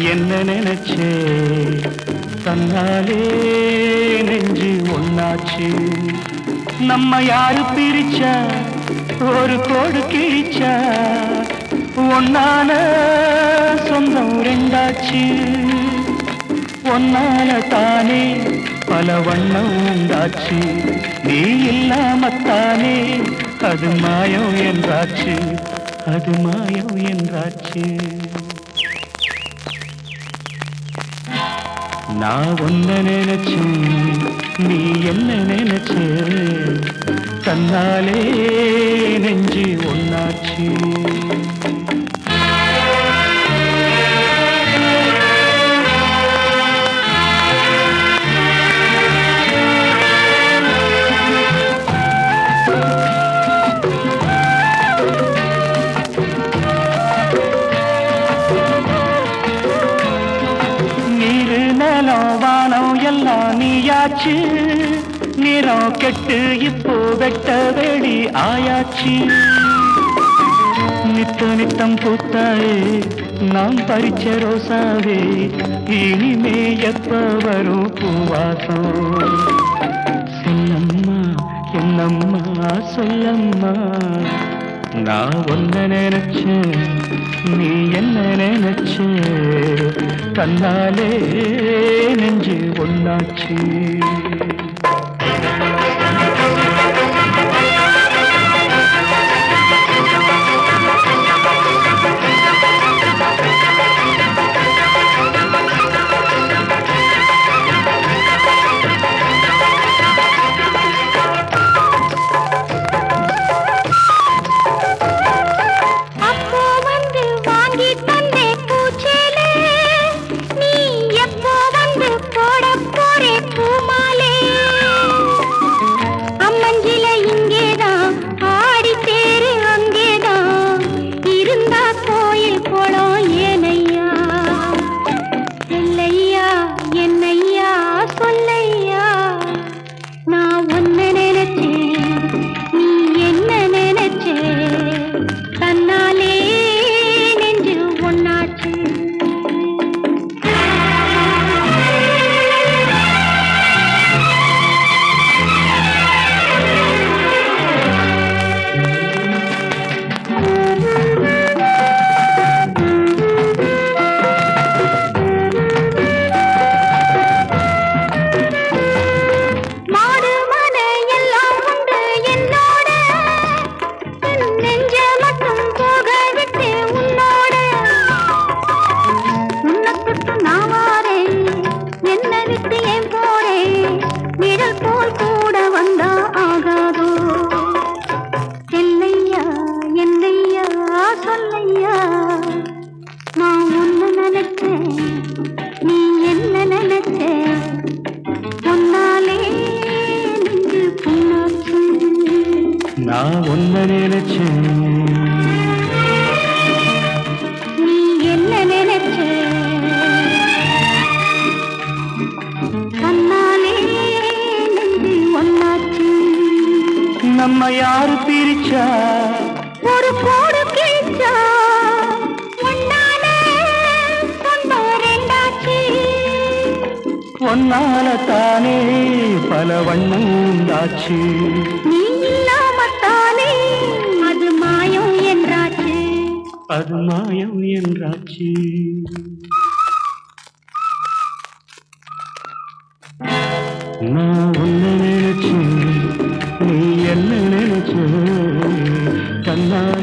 என்ன நினைச்சே? தன்னாலே நெஞ்சு ஒன்னாச்சு நம்ம யாரு பிரிச்சா? ஒரு கோடு கிழிச்சா. ஒன்னான சொந்தம் ரெண்டாச்சு. ஒன்னால தானே பல வண்ணம் உண்டாச்சு. நீ இல்லாமத்தானே அது மாயம் என்றாச்சு. அது மாயம் என்றாச்சு. நான் ஒன்ன நினைச்சேன் நீ என்ன நினைச்ச? தன்னாலே நெஞ்சு ஒன்னாச்சு ஆயாச்சு. நிறம் கெட்டு இப்போ வெட்ட வெளி ஆயாச்சு. நித்த நித்தம் பூத்தாயே நாம் பறிச்ச ரோசாவே. இனிமே எப்ப வரும் பூவாசம்? சொல்லம்மா என்னம்மா சொல்லம்மா. நான் ஒன்ன நினைச்சேன் நீ என்ன நினைச்சேன் தன்னாலே நெஞ்சு ஒன்னாச்சு நினைச்ச உன்னாலே நெஞ்சு புண்ணாச்சு நான் ஒன்ன நினைச்சேன். நீ என்ன நினைச்ச? தன்னாலே நெஞ்சு ஒன்னாச்சு. நம்ம யாரு பிரிச்சா? ஒன்னால தானே பல வண்ணம் உண்டாச்சு நீ இல்லாமத்தானே அது மாயம் என்றாச்சு. அது மாயம் என்றாச்சு. நான் ஒன்ன நினைச்சேன் நீ என்ன நினைச்ச தன்னாலே